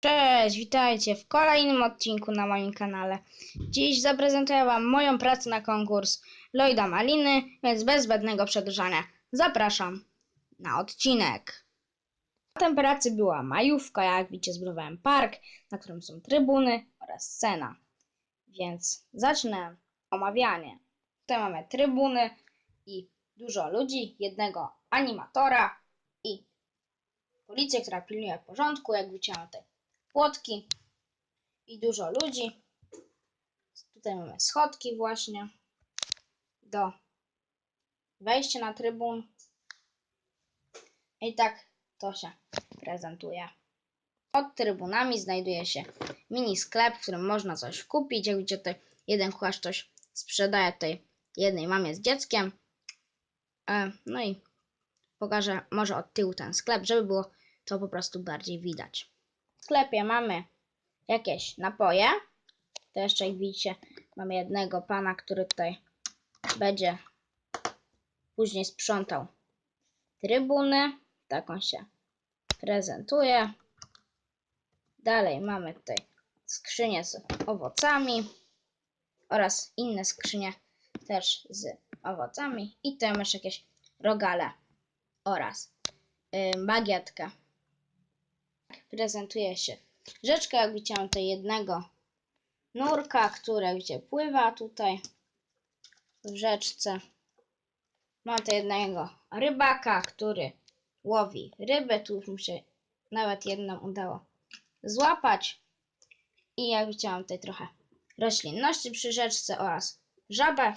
Cześć, witajcie w kolejnym odcinku na moim kanale. Dziś zaprezentuję Wam moją pracę na konkurs Lloyda Maliny, więc bez zbędnego przedłużania zapraszam na odcinek. Potem pracy była majówka, jak widzicie zbudowałem park, na którym są trybuny oraz scena. Więc zacznę omawianie. Tutaj mamy trybuny i dużo ludzi, jednego animatora i policję, która pilnuje porządku, jak widzicie mamy tutaj płotki i dużo ludzi. Tutaj mamy schodki właśnie do wejścia na trybun. I tak to się prezentuje. Pod trybunami znajduje się mini sklep, w którym można coś kupić. Jak widzicie, tutaj jeden kucharz coś sprzedaje tej jednej mamie z dzieckiem. E, No i pokażę może od tyłu ten sklep, żeby było to po prostu bardziej widać. Sklepie mamy jakieś napoje. To jeszcze jak widzicie, mamy jednego pana, który tutaj będzie później sprzątał trybuny. Tak on się prezentuje. Dalej mamy tutaj skrzynię z owocami oraz inne skrzynie też z owocami. I tutaj masz jakieś rogale oraz yy, bagietkę prezentuje się rzeczka, jak widzicie, mam tutaj jednego nurka, który gdzie pływa tutaj w rzeczce. Mam tutaj jednego rybaka, który łowi rybę. Tu już mu się nawet jedną udało złapać. I jak widzicie, mam tutaj trochę roślinności przy rzeczce oraz żabę.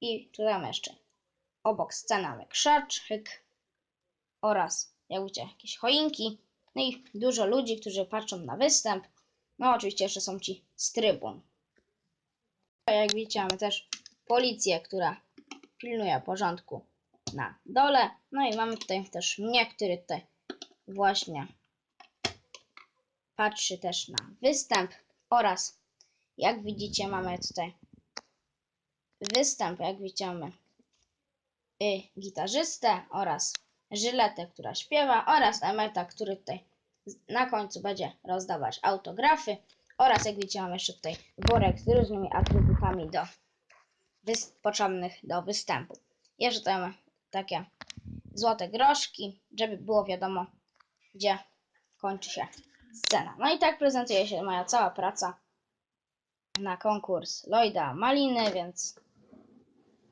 I tu mamy jeszcze obok sceny mamy krzaczyk oraz, jak widzicie, jakieś choinki. No i dużo ludzi, którzy patrzą na występ. No oczywiście jeszcze są ci z trybun. Jak widzicie mamy też policję, która pilnuje porządku na dole. No i mamy tutaj też mnie, który tutaj właśnie patrzy też na występ oraz jak widzicie mamy tutaj występ, jak widzicie mamy y, gitarzystę oraz Żyletę, która śpiewa oraz Emeta, który tutaj na końcu będzie rozdawać autografy oraz jak widzicie mam jeszcze tutaj worek z różnymi atrybutami do potrzebnych do występu. Jeszcze tutaj mamy takie złote groszki, żeby było wiadomo, gdzie kończy się scena. No i tak prezentuje się moja cała praca na konkurs Lloyda Maliny, więc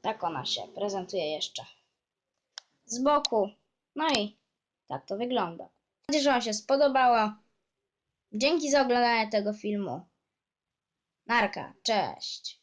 tak ona się prezentuje jeszcze z boku. No i tak to wygląda. Nadzieję, że Wam się spodobało. Dzięki za oglądanie tego filmu. Narka, cześć.